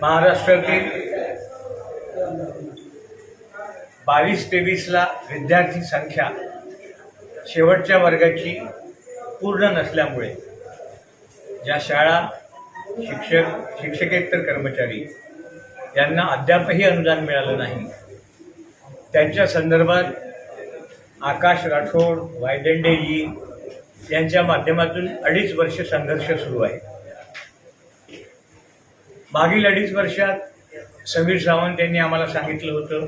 महाराष्ट्रातील बावीस तेवीसला विद्यार्थी संख्या शेवटच्या वर्गाची पूर्ण नसल्यामुळे ज्या शाळा शिक्षक शिक्षकेतर कर्मचारी यांना अद्यापही अनुदान मिळालं नाही त्यांच्या संदर्भात आकाश राठोड वायदंडेजी यांच्या माध्यमातून अडीच वर्ष संघर्ष सुरू आहे. मागील अडीच वर्षात समीर सावंत यांनी आम्हाला सांगितलं होतं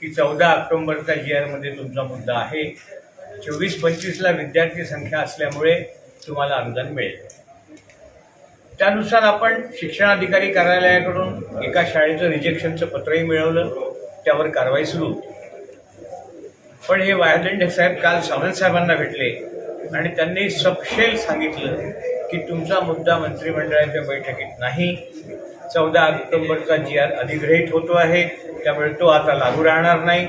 की चौदा ऑक्टोंबरचा जी आरमध्ये तुमचा मुद्दा आहे. चोवीस पंचवीसला विद्यार्थी संख्या असल्यामुळे तुम्हाला अनुदान मिळेल. त्यानुसार आपण शिक्षणाधिकारी कार्यालयाकडून एका शाळेचं रिजेक्शनचं पत्रही मिळवलं. त्यावर कारवाई सुरू होती. पण हे वायदंडे साहेब काल सावंत साहेबांना भेटले. आणि त्यांनी सपशेल सांगितलं की तुमचा मुद्दा मंत्रिमंडळाच्या बैठकीत नाही. चौदा ऑक्टोबरचा जी आर अधिग्रहित होतो आहे. त्यामुळे तो आता लागू राहणार नाही.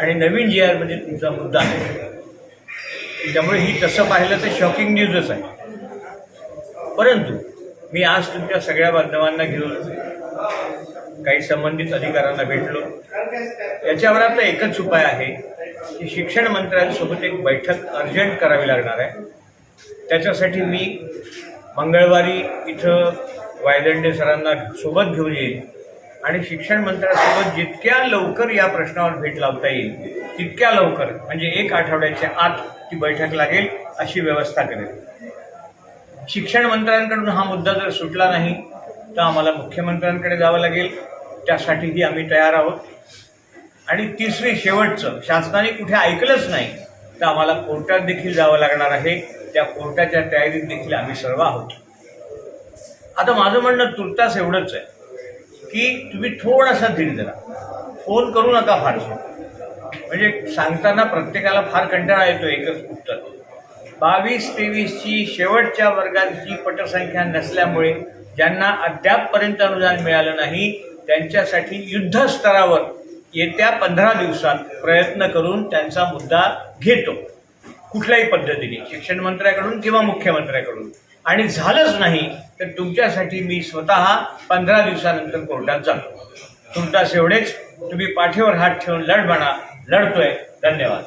आणि नवीन जी आरमध्ये म्हणजे तुमचा मुद्दा आहे. त्यामुळे ही तसं पाहिलं तर शॉकिंग न्यूजच आहे. परंतु मी आज तुमच्या सगळ्या बांधवांना घेऊन काही संबंधित अधिकाऱ्यांना भेटलो. याच्यावर आता एकच उपाय आहे. की शिक्षण मंत्र्यांसोबत एक बैठक अर्जंट करावी लागणार आहे. त्याच्यासाठी मी मंगळवारी इथं वायदंडे सरांना सोबत घेऊन येईल आणि शिक्षण मंत्र्यांसोबत जितक्या लवकर या प्रश्नावर भेट लावता येईल तितक्या लवकर म्हणजे एक आठवड्याच्या आत ती बैठक लागेल अशी व्यवस्था करेल. शिक्षण मंत्र्यांकडून हा मुद्दा जर सुटला नाही तर आम्हाला मुख्यमंत्र्यांकडे जावं लागेल. त्यासाठीही आम्ही तयार आहोत. आणि तिसरी शेवटचं शासनाने कुठे ऐकलंच नाही तर आम्हाला कोर्टात देखील जावं लागणार आहे. त्या कोर्टाच्या तयारीत देखील आम्ही सर्व आहोत. आता माझं म्हणणं तुर्तास एवढंच आहे की तुम्ही थोडासा धीर धरा. फोन करू नका फारसं. म्हणजे सांगताना प्रत्येकाला फार कंटाळा येतो एकच उत्तर. बावीस तेवीसची शेवटच्या वर्गाची पटसंख्या नसल्यामुळे ज्यांना अद्यापपर्यंत अनुदान मिळालं नाही त्यांच्यासाठी युद्धस्तरावर येत्या पंधरा दिवसात प्रयत्न करून त्यांचा मुद्दा घेतो. कुठल्याही पद्धतीने शिक्षण मंत्र्याकडून किंवा मुख्यमंत्र्याकडून. आणि झालंच नाही तर तुमच्यासाठी मी स्वतः पंधरा दिवसानंतर कोर्टात जातो. तुमच्यास एवढेच तुम्ही पाठीवर हात ठेवून लढ म्हणा. लढतोय. धन्यवाद.